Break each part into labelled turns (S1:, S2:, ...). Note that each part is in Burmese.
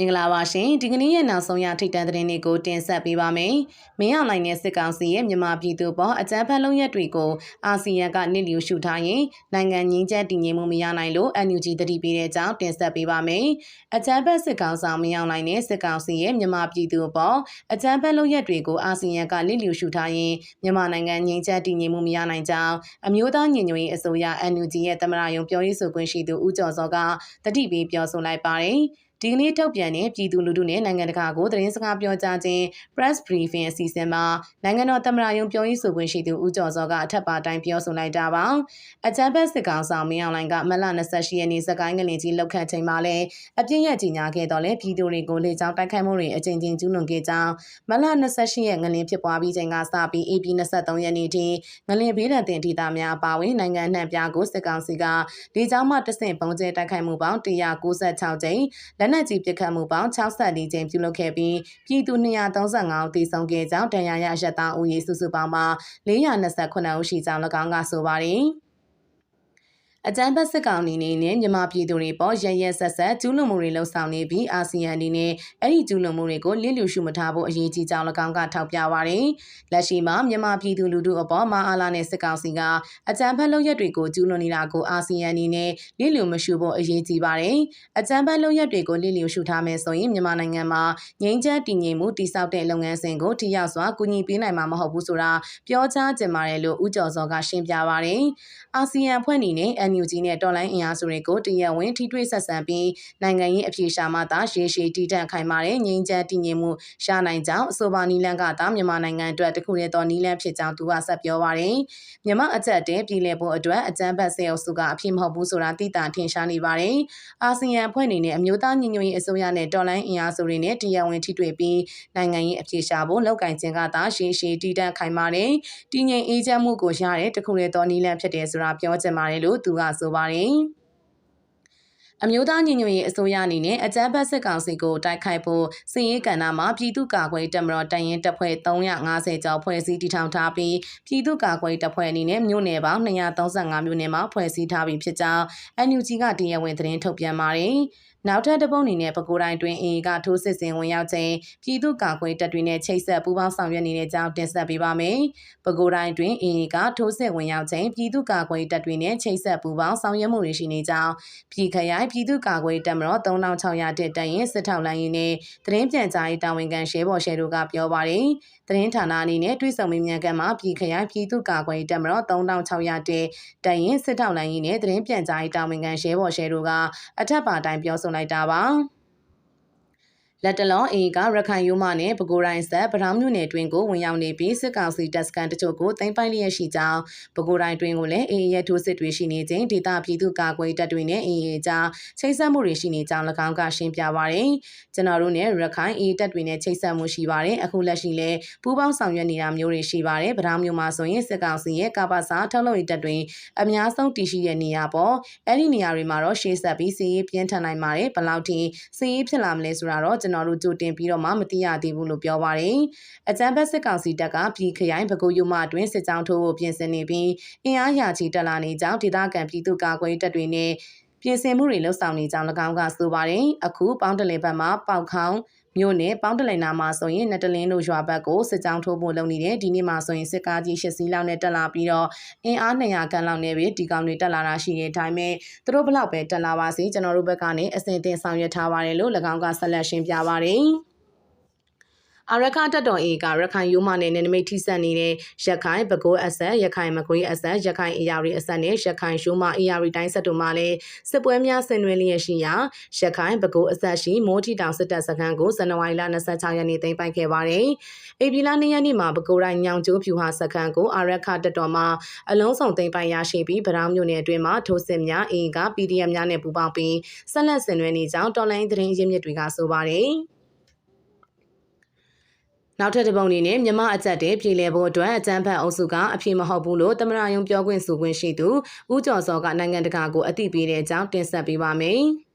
S1: မင်္ဂလာပါရှင်ဒီကနေ့ရဲ့နောက်ဆုံးရထိတ်တန့်သတင်းတွေကိုတင်ဆက်ပေးပါမယ်။မင်းအောင်လိုင်းနဲ့စစ်ကောင်စီရဲ့မြန်မာပြည်သူပေါ်အကြမ်းဖက်လုပ်ရက်တွေကိုအာဆီယံကနစ်လျူရှုထားရင်နိုင်ငံငင်းချက်တည်ငြိမ်မှုမရနိုင်လို့ NUG တတိပေးတဲ့အကြောင်းတင်ဆက်ပေးပါမယ်။အကြမ်းဖက်စစ်ကောင်ဆောင်မင်းအောင်လိုင်းနဲ့စစ်ကောင်စီရဲ့မြန်မာပြည်သူပေါ်အကြမ်းဖက်လုပ်ရက်တွေကိုအာဆီယံကနစ်လျူရှုထားရင်မြန်မာနိုင်ငံငင်းချက်တည်ငြိမ်မှုမရနိုင်ကြောင်းအမျိုးသားညီညွတ်ရေးအစိုးရ NUG ရဲ့သမရယုံပြောရေးဆိုခွင့်ရှိသူဦးကျော်စောကတတိပေးပြောဆိုလိုက်ပါတယ်။ ဒီကနေ့ထုတ်ပြန်တဲ့ပြည်သူလူထုနဲ့နိုင်ငံတကာကိုသတင်းစကားပြောကြားခြင်း press briefing အစီအစဉ်မှာနိုင်ငံတော်သမ္မတရုံးပြောရေးဆိုခွင့်ရှိသူဦးကျော်စောကအထက်ပါတိုင်းပြောဆိုလိုက်တာပါအကြံဖက်စစ်ကောင်ဆောင်မင်းအောင်လိုင်ကမလ28ရက်နေ့စကိုင်းငလင်ကြီးလောက်ခတ်ချိန်မှာလည်းအပြည့်ရကြီးညာခဲ့တော့လဲပြည်သူတွေကိုလေကြောင်းတိုက်ခိုက်မှုတွေအကြိမ်ကြိမ်ကျူးလွန်ခဲ့ကြောင်းမလ28ရက်ငလင်ဖြစ်ပွားပြီးချိန်ကစပြီး AP 23ရက်နေ့ထိငလင်ဘေးဒဏ်တင်ဒေသများအပါအဝင်နိုင်ငံနှံပြားကိုစစ်ကောင်စီကလေကြောင်းမှတဆင့်ပုံကျဲတိုက်ခိုက်မှုပေါင်း196ကြိမ်လက်နက်ကြီးပစ်ခတ်မှုပေါင်း64ကြိမ်ပြုလုပ်ခဲ့ပြီးပြည်သူ235ဦးသေဆုံးခဲ့ကြောင်းတရားရရသားဦးရေစုစုပေါင်းမှာ429ဦးရှိကြောင်း၎င်းကဆိုပါတယ်။ အကြမ်းဖက်စစ်ကောင်အနေနဲ့မြန်မာပြည်သူတွေပေါ်ရရဆက်ဆက်ကျူးလွန်မှုတွေလှုံ့ဆော်နေပြီးအာဆီယံအနေနဲ့အဲ့ဒီကျူးလွန်မှုတွေကိုလစ်လျူရှုမထားဖို့အရေးကြီးကြောင်း၎င်းကထောက်ပြပါတယ်။လက်ရှိမှာမြန်မာပြည်သူလူထုအပေါ်မအားလာတဲ့စစ်ကောင်စီကအကြမ်းဖက်လုပ်ရက်တွေကိုကျူးလွန်နေတာကိုအာဆီယံအနေနဲ့လစ်လျူမရှုဖို့အရေးကြီးပါတယ်။အကြမ်းဖက်လုပ်ရက်တွေကိုလစ်လျူရှုထားမယ်ဆိုရင်မြန်မာနိုင်ငံမှာငြိမ်းချမ်းတည်ငြိမ်မှုတည်ဆောက်တဲ့လုပ်ငန်းစဉ်ကိုထိရောက်စွာကူညီပေးနိုင်မှာမဟုတ်ဘူးဆိုတာပြောကြားကြင်ပါတယ်လို့ဦးကျော်စောကရှင်းပြပါတယ်။အာဆီယံအဖွဲ့အနေနဲ့ NUG နဲ့တော်လိုင်းအင်အားစုတွေကိုတရက်ဝင်ထိတွေ့ဆက်ဆံပြီးနိုင်ငံရေးအပြေရှာမှသာရေရှည်တည်တံ့ခိုင်မာတဲ့ငြိမ်းချမ်းတည်ငြိမ်မှုရှာနိုင်ကြောင်းအဆိုပါနီလန်ကသာမြန်မာနိုင်ငံအတွက်တခုတည်းသောနီလန်ဖြစ်ကြောင်းသူကဆက်ပြောပါတယ်။မြန်မာအကြက်တဲပြည်လည်ဖို့အတွက်အကြမ်းဖက်ဆဲအုပ်စုကအဖြစ်မဟုတ်ဘူးဆိုတာသိတာထင်ရှားနေပါတယ်။အာဆီယံအဖွဲ့အနေနဲ့အမျိုးသားညီညွတ်ရေးအစိုးရနဲ့တော်လိုင်းအင်အားစုတွေနဲ့တရက်ဝင်ထိတွေ့ပြီးနိုင်ငံရေးအပြေရှာဖို့လောက်ကင်ခြင်းကသာရေရှည်တည်တံ့ခိုင်မာတဲ့တည်ငြိမ်အေးချမ်းမှုကိုရတဲ့တခုတည်းသောနီလန်ဖြစ်တယ်ဆိုတာပြောချင်ပါတယ်လို့သူကဆိုပါတယ်။အမျိုးသားညီညွတ်ရေးအစိုးရအနေနဲ့အကြမ်းဖက်စစ်ကောင်စီကိုတိုက်ခိုက်ဖို့စစ်ရေးကဏ္ဍမှာပြည်သူ့ကာကွယ်တပ်မတော်တရင်တပ်ဖွဲ့350ကျော်ဖွဲ့စည်းတည်ထောင်ထားပြီးပြည်သူ့ကာကွယ်တပ်ဖွဲ့အနေနဲ့မြို့နယ်ပေါင်း235မြို့နယ်မှာဖွဲ့စည်းထားပြီးဖြစ်ကြောင်း NUG ကတရားဝင်သတင်းထုတ်ပြန်ပါတယ်။ နောက်ထပ်တပုံအနေနဲ့ပဲခူးတိုင်းတွင်အေကထိုးစစ်ဆင်ဝင်ရောက်ခြင်းပြည်သူ့ကာကွယ်တပ်တွေနဲ့ချိတ်ဆက်ပူးပေါင်းဆောင်ရွက်နေတဲ့ကြောင်းတင်ဆက်ပေးပါမယ်။ပဲခူးတိုင်းတွင်အေကထိုးစစ်ဝင်ရောက်ခြင်းပြည်သူ့ကာကွယ်တပ်တွေနဲ့ချိတ်ဆက်ပူးပေါင်းဆောင်ရွက်မှုတွေရှိနေကြောင်းပြည်ခရိုင်ပြည်သူ့ကာကွယ်တပ်မတော်3600တက်တရင်စစ်ထောက်လိုင်းရင်းနဲ့သတင်းပြန်ကြားရေးတာဝန်ခံရှဲဘော်ရှဲတို့ကပြောပါတယ်။သတင်းဌာနအနေနဲ့တွိဆုံမေးမြန်းခန်းမှာပြည်ခရိုင်ပြည်သူ့ကာကွယ်တပ်မတော်3600တက်တရင်စစ်ထောက်လိုင်းရင်းနဲ့သတင်းပြန်ကြားရေးတာဝန်ခံရှဲဘော်ရှဲတို့ကအထက်ပါတိုင်းပြောဆိုလိုက်တာပါ လက်တလောအေကရခိုင်ရိုးမနဲ့ပဲခူးတိုင်းဆက်ပထောင်မြို့နယ်တွင်ကိုဝင်ရောက်နေပြီးစစ်ကောင်စီတပ်စခန်းတချို့ကိုတင်ပိုင်လျက်ရှိကြောင်းပဲခူးတိုင်းတွင်ကိုလည်းအေရဲထိုးစစ်တွေရှိနေခြင်းဒေသပြည်သူကာကွယ်တပ်တွေနဲ့အေရဲကြားချိတ်ဆက်မှုတွေရှိနေကြောင်း၎င်းကရှင်းပြပါရယ်ကျွန်တော်တို့နဲ့ရခိုင်အေတပ်တွေနဲ့ချိတ်ဆက်မှုရှိပါတယ်အခုလက်ရှိလည်းပူးပေါင်းဆောင်ရွက်နေတာမျိုးတွေရှိပါတယ်ပထောင်မြို့မှာဆိုရင်စစ်ကောင်စီရဲ့ကပ္ပစာထုတ်လုပ်ရေးတပ်တွေအများဆုံးတည်ရှိတဲ့နေရာပေါ့အဲ့ဒီနေရာတွေမှာတော့ရှေ့ဆက်ပြီးစီးရေးပြင်းထန်နိုင်ပါတယ်ဘယ်လောက်ထိစီးရေးဖြစ်လာမလဲဆိုတာတော့ကျွန်တော်တို့ကြိုတင်ပြီးတော့မှမသိရသေးဘူးလို့ပြောပါတယ်။အကြံဖက်စစ်ကောင်စီတပ်ကပြည်ခရိုင်ပဲခူးယူမအတွင်းစစ်ကြောင်းထိုးဖို့ပြင်ဆင်နေပြီးအင်အားရာချီတက်လာနေကြောင်းဒေသခံပြည်သူ့ကာကွယ်တပ်တွေနဲ့ပြင်ဆင်မှုတွေလှုပ်ဆောင်နေကြောင်း၎င်းကဆိုပါတယ်။အခုပေါင်းတလင်ဘက်မှာပေါက်ခေါင်း မြို့နယ်ပေါင်းတလိန်နာမှာဆိုရင်နတလင်းတို့ရွာဘက်ကိုစစ်ကြောင်းထိုးဖို့လုပ်နေတယ်ဒီနေ့မှာဆိုရင်စစ်ကားကြီး၈စီးလောက်နဲ့တက်လာပြီးတော့အင်အား200ခန်းလောက်နဲ့ပဲဒီကောင်တွေတက်လာတာရှိတဲ့အတိုင်းပဲသူတို့ဘလောက်ပဲတက်လာပါစေကျွန်တော်တို့ဘက်ကနေအစဉ်အသင်ဆောင်ရွက်ထားပါတယ်လို့၎င်းကဆက်လက်ရှင်းပြပါတယ် အာရခတက်တော်အေကရခိုင်ရိုးမနဲ့နယ်နိမိတ်ထိစပ်နေတဲ့ရခိုင်ပဲခူးအဆက်ရခိုင်မကွေးအဆက်ရခိုင်အေယာရီအဆက်နဲ့ရခိုင်ရိုးမအေယာရီတိုင်းဆက်တို့မှလည်းစစ်ပွဲများဆင်နွှဲလျက်ရှိရာရခိုင်ပဲခူးအဆက်ရှိမိုးထီတောင်စစ်တပ်စခန်းကိုဇန်နဝါရီလ26ရက်နေ့သိမ်းပိုက်ခဲ့ပါတယ်။ဧပြီလ2ရက်နေ့မှာပဲခူးတိုင်းညောင်ကျိုးဖြူဟာစခန်းကိုအာရခတက်တော်မှာအလုံးစုံသိမ်းပိုက်ရရှိပြီးဗရောင်းမြို့နယ်အတွင်းမှာထိုးစစ်များအေက PDF များနဲ့ပူးပေါင်းပြီးဆက်လက်ဆင်နွှဲနေကြောင်းတော်လိုင်းသတင်းရင်းမြစ်တွေကဆိုပါတယ်။ နောက်ထပ်တစ်ပုံအနေနဲ့မြမအကြက်တဲ့ပြည်လဲဖို့အတွက်အကြမ်းဖက်အုပ်စုကအဖြစ်မဟုတ်ဘူးလို့သမရယုံပြောခွင့်ဆိုခွင့်ရှိသူဦးကျော်စောကနိုင်ငံတကာကိုအသိပေးတဲ့အကြောင်းတင်ဆက်ပေးပါမယ်။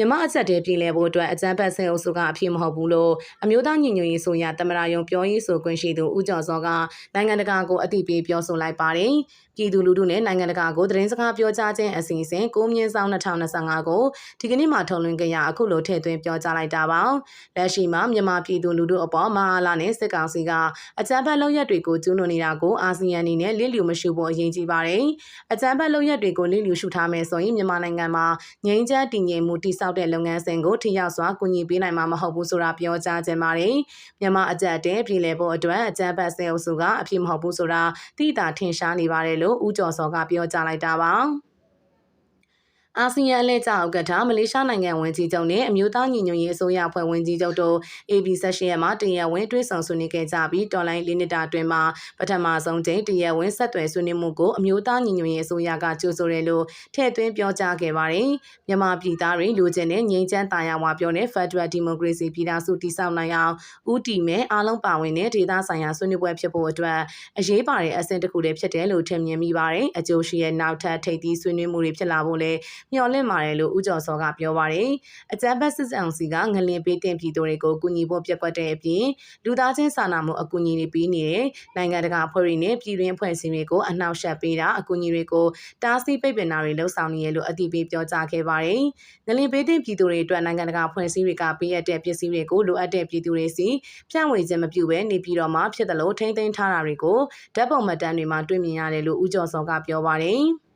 S1: မြမအချက်တည်းပြည်လဲဖို့အတွက်အကြမ်းဖက်ဆဲအုပ်စုကအဖြစ်မဟုတ်ဘူးလို့အမျိုးသားညီညွတ်ရေးဆိုရတမရယုံပြောရေးဆိုခွင့်ရှိသူဦးကျော်စောကနိုင်ငံတကာကိုအသိပေးပြောဆိုလိုက်ပါတယ်။ပြည်သူလူထုနဲ့နိုင်ငံတကာကိုသတင်းစကားပြောကြားခြင်းအစီအစဉ်ကိုမြင့်ဆောင်2025ကိုဒီကနေ့မှထုတ်လွှင့်ကြရအခုလိုထည့်သွင်းပြောကြားလိုက်တာပါ။လက်ရှိမှာမြန်မာပြည်သူလူထုအပေါ်မဟာလာနဲ့စစ်ကောင်စီကအကြမ်းဖက်လုပ်ရက်တွေကိုကျူးလွန်နေတာကိုအာဆီယံအနေနဲ့လစ်လျူမရှုဖို့အရေးကြီးပါတယ်။အကြမ်းဖက်လုပ်ရက်တွေကိုလစ်လျူရှုထားမယ်ဆိုရင်မြန်မာနိုင်ငံမှာငြိမ်းချမ်းတည်ငြိမ်မှုတိစောက်တဲ့လုပ်ငန်းစဉ်ကိုထိရောက်စွာကူညီပေးနိုင်မှာမဟုတ်ဘူးဆိုတာပြောကြားခြင်းပါတယ်။မြန်မာအကြက်တဲပြည်လည်ဖို့အတွက်အကြမ်းဖက်ဆဲအုပ်စုကအဖြစ်မဟုတ်ဘူးဆိုတာသိတာထင်ရှားနေပါတယ်လို့ဦးကျော်စောကပြောကြားလိုက်တာပါ။ အာဆီယံအလဲကျဥက္ကဋ္ဌမလေးရှားနိုင်ငံဝန်ကြီးချုပ်နဲ့အမျိုးသားညီညွတ်ရေးအစိုးရအဖွဲ့ဝန်ကြီးချုပ်တို့ AB ဆက်ရှင်ရက်မှာတရဝင်တွဲဆောင်ဆွေးနွေးခဲ့ကြပြီးတော်လိုင်းလေးနှစ်တာအတွင်းမှာပထမဆုံးချိန်တရဝင်ဆက်သွယ်ဆွေးနွေးမှုကိုအမျိုးသားညီညွတ်ရေးအစိုးရကကြိုဆိုတယ်လို့ထည့်သွင်းပြောကြားခဲ့ပါတယ်။မြန်မာပြည်သားတွေလူချင်းနဲ့ငြိမ်းချမ်းသာယာဝပြောတဲ့ Federal Democracy ပြည်ထောင်စုတည်ဆောက်နိုင်အောင်ဦးတည်မဲ့အားလုံးပါဝင်တဲ့ဒေသဆိုင်ရာဆွေးနွေးပွဲဖြစ်ဖို့အတွက်အရေးပါတဲ့အဆင့်တစ်ခုတည်းဖြစ်တယ်လို့ထင်မြင်မိပါတယ်။အကျိုးရှိရဲ့နောက်ထပ်ထိပ်သီးဆွေးနွေးမှုတွေဖြစ်လာဖို့လည်းမျှော်လင့်ပါတယ်လို့ဦးကျော်စောကပြောပါတယ်။အကြမ်းဖက်စစ်ဆောင်စီကငလင်ပေးတင်ပြည်သူတွေကိုကူညီဖို့ပြက်ကွက်တဲ့အပြင်လူသားချင်းစာနာမှုအကူအညီတွေပေးနေတဲ့နိုင်ငံတကာအဖွဲ့တွေနဲ့ပြည်တွင်းအဖွဲ့အစည်းတွေကိုအနှောက်အယှက်ပေးတာအကူအညီတွေကိုတားဆီးပိတ်ပင်တာတွေလှုံ့ဆော်နေရလို့အတိပေးပြောကြားခဲ့ပါတယ်။ငလင်ပေးတင်ပြည်သူတွေအတွက်နိုင်ငံတကာအဖွဲ့အစည်းတွေကပေးရတဲ့ပစ္စည်းတွေကိုလိုအပ်တဲ့ပြည်သူတွေစီဖြန့်ဝေခြင်းမပြုဘဲနေပြည်တော်မှာဖြစ်တယ်လို့ထိမ့်သိမ်းထားတာတွေကိုဓာတ်ပုံမှတ်တမ်းတွေမှာတွေ့မြင်ရတယ်လို့ဦးကျော်စောကပြောပါတယ်။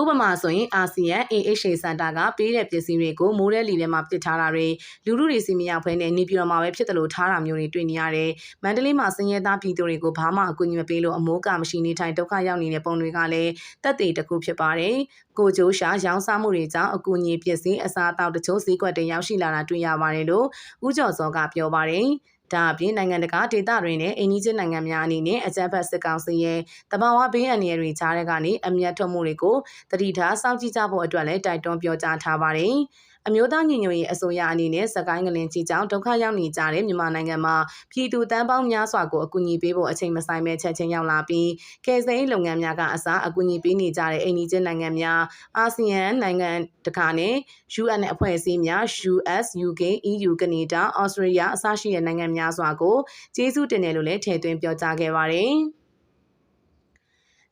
S1: ဥပမာဆိုရင်အာဆီယံ AHA စင်တာကပေးတဲ့ပစ္စည်းတွေကိုမိုးရဲလီထဲမှာပစ်ထားတာတွေလူလူတွေစီမရောက်ဖဲနဲ့နေပြည်တော်မှာပဲဖြစ်တယ်လို့ထားတာမျိုးတွေတွေ့နေရတယ်။မန္တလေးမှာစင်ရဲသားပြည်သူတွေကိုဘာမှအကူအညီမပေးလို့အမိုးကမရှိနေထိုင်ဒုက္ခရောက်နေတဲ့ပုံတွေကလည်းတက်သေးတခုဖြစ်ပါတယ်။ကိုကျိုးရှာရောင်းစားမှုတွေကြောင့်အကူအညီပစ္စည်းအစားအသောက်တချို့ဈေးကွက်တွေရောက်ရှိလာတာတွေ့ရပါတယ်လို့ဦးကျော်စောကပြောပါတယ်။ ဒါအပြင်နိုင်ငံတကာဒေသတွေနဲ့အိန္ဒိယနိုင်ငံများအနေနဲ့အကြမ်းဖက်စစ်ကောင်စီရဲ့တဘာဝဘေးအန္တရာယ်တွေကြားထဲကနေအမျက်ထွက်မှုတွေကိုတတိထားစောင့်ကြည့်ကြဖို့အတွက်လည်းတိုက်တွန်းပြောကြားထားပါတယ်။အမျိုးသားညီညွတ်ရေးအစိုးရအနေနဲ့စကိုင်းကလင်ကြီးကြောင့်ဒုက္ခရောက်နေကြတဲ့မြန်မာနိုင်ငံမှာပြည်သူတန်းပေါင်းများစွာကိုအကူအညီပေးဖို့အချိန်မဆိုင်ပဲချက်ချင်းရောက်လာပြီးကယ်ဆယ်ရေးလုပ်ငန်းများကအစားအကူအညီပေးနေကြတဲ့အိန္ဒိယနိုင်ငံများအာဆီယံနိုင်ငံတကာနဲ့ UN အဖွဲ့အစည်းများ US, UK, EU, Canada, Australia အစရှိတဲ့နိုင်ငံများစွာကိုကျေးဇူးတင်တယ်လို့လည်းထည့်သွင်းပြောကြားခဲ့ပါတယ်။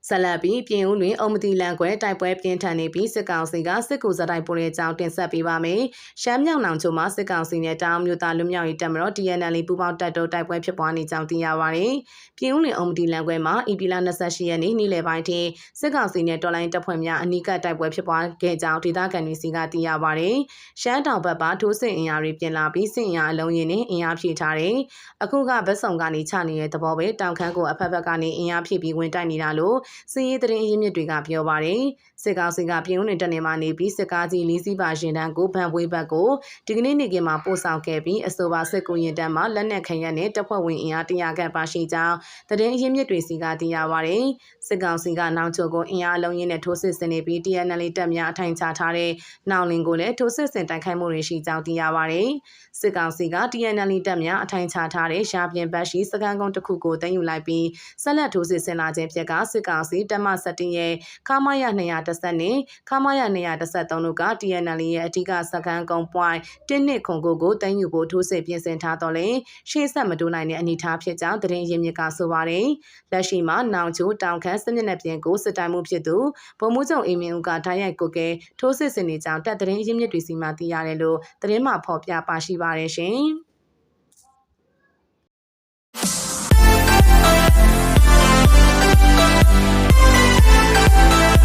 S1: ဆက်လက်ပြီးပြင်ဦးတွင်အုံမတီလန်ကွဲတိုက်ပွဲပြင်းထန်နေပြီးစစ်ကောင်စီကစစ်ကူစတိုက်ပို့တဲ့အကြောင်းတင်ဆက်ပေးပါမယ်။ရှမ်းမြောင်နောင်ချိုမှာစစ်ကောင်စီနဲ့တောင်မြို့သားလူမျိုးရေးတပ်မတော် TNL ပူးပေါင်းတပ်တို့တိုက်ပွဲဖြစ်ပွားနေကြောင်းသိရပါတယ်။ပြင်ဦးတွင်အုံမတီလန်ကွဲမှာ EP လ28ရက်နေ့နေ့လယ်ပိုင်းထိစစ်ကောင်စီနဲ့တော်လိုင်းတပ်ဖွဲ့များအနီးကပ်တိုက်ပွဲဖြစ်ပွားခဲ့ကြောင်းဒေသခံတွေစီကသိရပါတယ်။ရှမ်းတောင်ဘက်ပါထိုးစစ်အင်အားတွေပြင်လာပြီးစစ်အင်အားအလုံးရင်းနဲ့အင်အားဖြည့်ထားတယ်။အခုကဗတ်ဆောင်ကနေချနေတဲ့သဘောပဲတောင်ခမ်းကိုအဖက်ဖက်ကနေအင်အားဖြည့်ပြီးဝင်တိုက်နေတာလို့စီးရေးသတင်းအရင်းမြစ်တွေကပြောပါတယ်။စစ်ကောင်စီကပြည်ဦးနေတနေမှနေပြီးစစ်ကားကြီးလေးစီးပါရင်တန်းကိုဗန်ဝေးဘက်ကိုဒီကနေ့နေ့ကမှာပို့ဆောင်ခဲ့ပြီးအဆိုပါစစ်ကူရင်တန်းမှာလက်နက်ခရက်နဲ့တပ်ဖွဲ့ဝင်အင်အားတရာခန့်ပါရှိကြောင်းသတင်းအရင်းမြစ်တွေစီကသိရပါတယ်။စစ်ကောင်စီကနောက်ချုပ်ကိုအင်အားလုံးရင်းနဲ့ထိုးစစ်ဆင်နေပြီး TNL တပ်များအထိုင်ချထားတဲ့နောင်လင်ကိုလည်းထိုးစစ်ဆင်တိုက်ခိုက်မှုတွေရှိကြောင်းသိရပါတယ်။စစ်ကောင်စီက TNL တပ်များအထိုင်ချထားတဲ့ရှားပြင်ဘက်ရှိစကန်ကုန်းတစ်ခုကိုတင်ယူလိုက်ပြီးဆက်လက်ထိုးစစ်ဆင်လာခြင်းဖြစ်ကစစ်ကောင်စီတပ်မ17ရဲ့ခမာယ210နဲ့ခမာယ213တို့က TNL ရဲ့အဓိကစကန်ကုန်း point 1နှစ်ခုကိုကိုတင်ယူဖို့ထိုးစစ်ပြင်ဆင်ထားတော့လေရှေ့ဆက်မတိုးနိုင်တဲ့အနေအထားဖြစ်ကြောင်းသတင်းရင်းမြစ်ကဆိုပါတယ်။လက်ရှိမှာနောင်ချိုတောင်ခမ်းစစ်မျက်နှာပြင်ကိုစစ်တိုင်မှုဖြစ်သူဗိုလ်မှူးချုပ်အင်းမင်းဦးကတိုက်ရိုက်ကိုကဲထိုးစစ်ဆင်နေကြောင်းတပ်သတင်းရင်းမြစ်တွေစီမှသိရတယ်လို့သတင်းမှဖော်ပြပါရှိပါတယ်ရှင်။